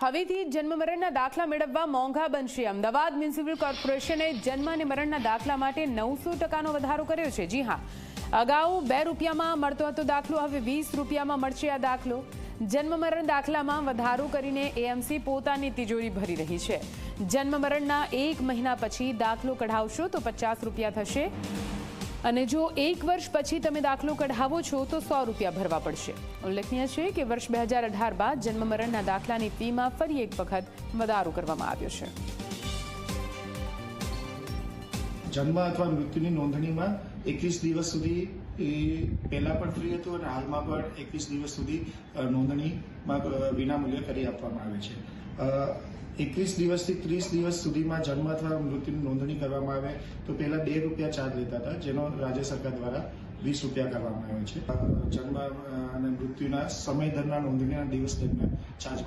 હવેથી જન્મ મરણના દાખલા મેળવવા મોંઘા બનશે. અમદાવાદ મ્યુનિસિપલ કોર્પોરેશને જન્મ અને મરણના દાખલા માટે નવસો ટકાનો વધારો કર્યો છે. જી હા, અગાઉ બે રૂપિયામાં મળતો હતો દાખલો, હવે વીસ રૂપિયામાં મળશે આ દાખલો. જન્મ મરણ દાખલામાં વધારો કરીને એએમસી પોતાની તિજોરી ભરી રહી છે. જન્મ મરણના એક મહિના પછી દાખલો કઢાવશો તો પચાસ રૂપિયા થશે. અને જો એક વર્ષ પછી તમે દાખલો કઢાવો છો, તો સો રૂપિયા ભરવા પડશે. ઉલ્લેખનીય છે કે વર્ષ બે હજાર અઢાર બાદ જન્મ મરણના દાખલાની ફીમાં ફરી એક વખત વધારો કરવામાં આવ્યો છે. જન્મ અથવા મૃત્યુની નોંધણીમાં એકવીસ દિવસ સુધી એ પહેલા પણ ફ્રી હતું અને હાલમાં પણ એકવીસ દિવસ સુધી નોંધણીમાં વિનામૂલ્યે કરી આપવામાં આવે છે. એકવીસ દિવસથી ત્રીસ દિવસ સુધીમાં જન્મ અથવા મૃત્યુની નોંધણી કરવામાં આવે તો પહેલા બે રૂપિયા ચાર્જ લેતા હતા, જેનો રાજ્ય સરકાર દ્વારા વીસ રૂપિયા કરવામાં આવ્યો છે. જન્મ અને મૃત્યુના સમય દરના નોંધણીના દિવસ દરમિયાન ચાર્જમાં